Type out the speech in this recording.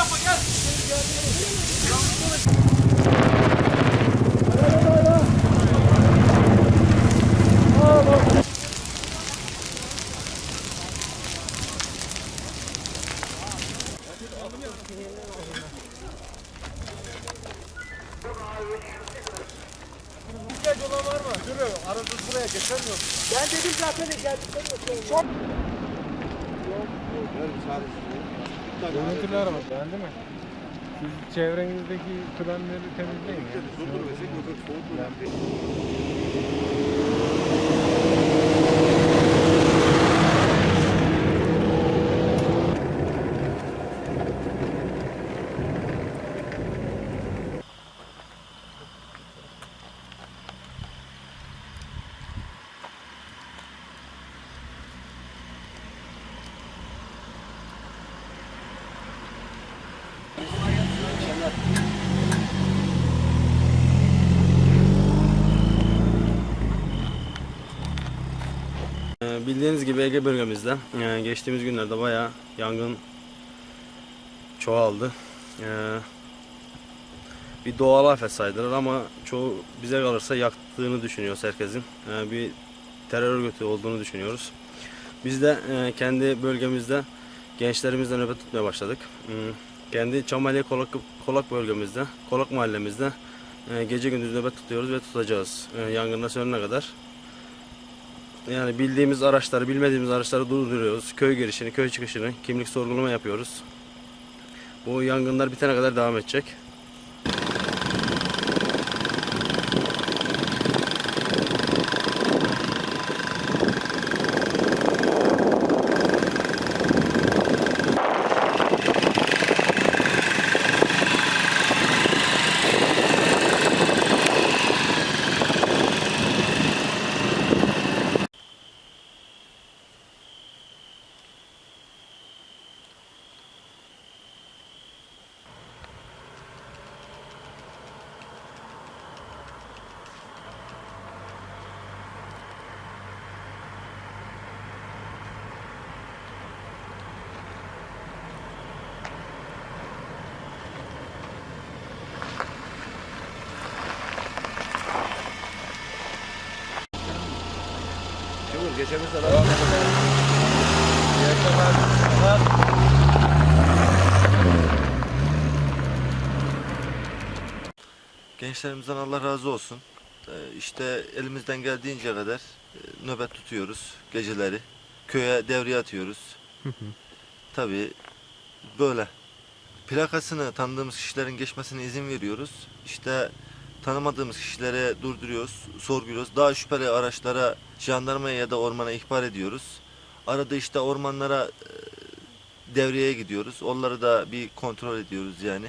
tarafa gel. İhtiyacı olan var mı? Yürü, aradız buraya geçer mi? Ben dedim zaten geldim. Çok... Yok, yok. Ver bir çaresini. Görüntüler var. Beğendi mi? Siz çevrenizdeki kıdemleri temizleyin ya. Ee, Bildiğiniz gibi Ege bölgemizde e, geçtiğimiz günlerde bayağı yangın çoğaldı. Ee, Bir doğal afet sayılır ama çoğu bize kalırsa yaktığını düşünüyoruz herkesin. Ee, Bir terör örgütü olduğunu düşünüyoruz. Biz de e, kendi bölgemizde gençlerimizle nöbet tutmaya başladık. Hmm, Kendi Çamaliye Kolak, Kolak bölgemizde, Kolak mahallemizde e, gece gündüz nöbet tutuyoruz ve tutacağız. E, Yangınlar sönene kadar. Yani bildiğimiz araçları, bilmediğimiz araçları durduruyoruz. Köy girişini, köy çıkışını, kimlik sorgulama yapıyoruz. Bu yangınlar bitene kadar devam edecek. Cumhur geçemiz de Gençlerimizden Allah razı olsun. Ee, İşte elimizden geldiğince kadar e, nöbet tutuyoruz geceleri. Köye devriye atıyoruz. Tabii böyle. Plakasını tanıdığımız kişilerin geçmesine izin veriyoruz. İşte tanımadığımız kişilere durduruyoruz, sorguluyoruz. Daha şüpheli araçlara jandarmaya ya da ormana ihbar ediyoruz. Arada işte ormanlara e, devreye gidiyoruz. Onları da bir kontrol ediyoruz yani.